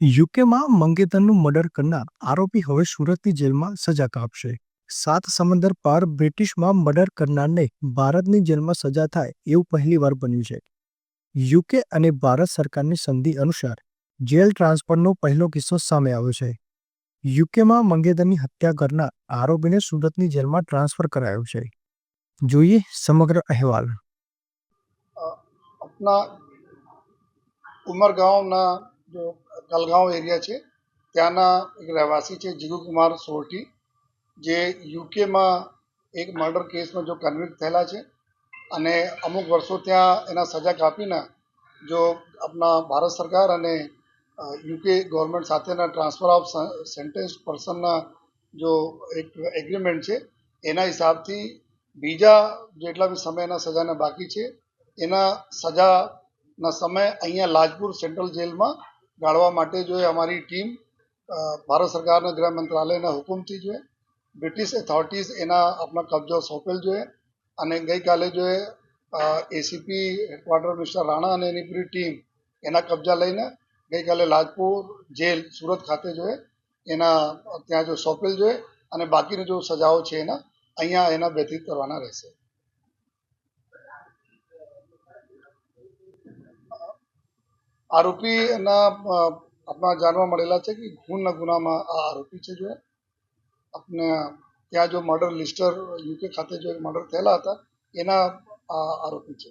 યુકેમાં મંગેતરનું murder કરનાર આરોપી હવે સુરતની જેલમાં સજા કાપશે સાત સમંદર પાર બ્રિટિશમાં મર્ડર કરનારને ભારતની જેલમાં સજા થાય એવું પહેલીવાર બન્યું છે યુકે અને ભારત સરકારની સંધિ અનુસાર જેલ ટ્રાન્સફરનો પહેલો કિસ્સો સામે આવ્યો છે યુકેમાં મંગેતરની હત્યા કરનાર આરોપીને સુરતની જેલમાં ટ્રાન્સફર કરાયો છે જોઈએ સમગ્ર અહેવાલ अपना ઉમરગાંવના જો કલગાંવ એરિયા છે. ત્યાંના એક રહેવાસી છે જીગુકુમાર સોરઠી, જે યુકેમાં એક મર્ડર કેસમાં જો કન્વિક્ટ થયેલા છે અને અમુક વર્ષો ત્યાં એના સજા કાપીને જો આપણા ભારત સરકાર અને યુકે ગવર્મેન્ટ સાથેના ટ્રાન્સફર ઓફ સેન્ટેન્સ પર્સનના જો એક એગ્રીમેન્ટ છે, એના હિસાબથી બીજા જેટલા બી સમય એના સજાના બાકી છે, એના સજાના સમય અહીંયા લાજપુર સેન્ટ્રલ જેલમાં ગાળવા માટે જો અમારી ટીમ ભારત સરકારના ગૃહ મંત્રાલયના હુકમથી જોઈએ, બ્રિટિશ ઓથોરિટીઝ એના આપણા કબજો સોંપેલ જોઈએ અને ગઈકાલે જો એ એસીપી હેડક્વાર્ટર મિસ્ટર રાણા અને એની પૂરી ટીમ એના કબજા લઈને ગઈકાલે લાજપુર જેલ સુરત ખાતે જોઈએ એના ત્યાં જો સોંપેલ જોઈએ અને બાકીની જો સજાઓ છે એના, અહીંયા એના વ્યતીત કરવાના રહેશે. આરોપીના એના આપણા જાણવા મળેલા છે કે ખૂનના ગુનામાં આ આરોપી છે જો. આપણે ત્યાં જો મર્ડર લિસ્ટર યુકે ખાતે જો મર્ડર થયેલા હતા, એના આ આરોપી છે.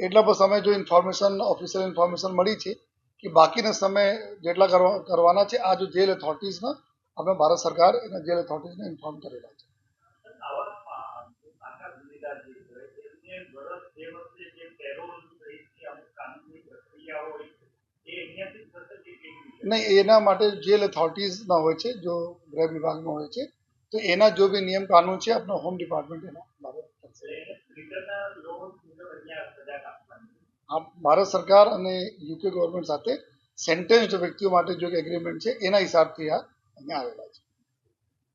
એટલા પર સમય જો ઇન્ફોર્મેશન, ઓફિશિયલ ઇન્ફોર્મેશન મળી છે કે બાકીના સમય જેટલા કરવા, કરવાના છે, આ જો જેલ ઓથોરિટીઝના આપણે ભારત સરકાર એના જેલ ઓથોરિટીઝને ઇન્ફોર્મ કરેલા છે. નહીં, એના માટે જેલ અથોરિટીઝના હોય છે, જો ગૃહ વિભાગમાં હોય છે, તો એના જો બી નિયમ કાનૂન છે આપણો હોમ ડિપાર્ટમેન્ટ એના બાબત ભારત સરકાર અને યુકે ગવર્મેન્ટ સાથે સેન્ટેન્સ્ડ વ્યક્તિઓ માટે જો એગ્રીમેન્ટ છે, એના હિસાબથી આ અહીંયા આવેલા છે.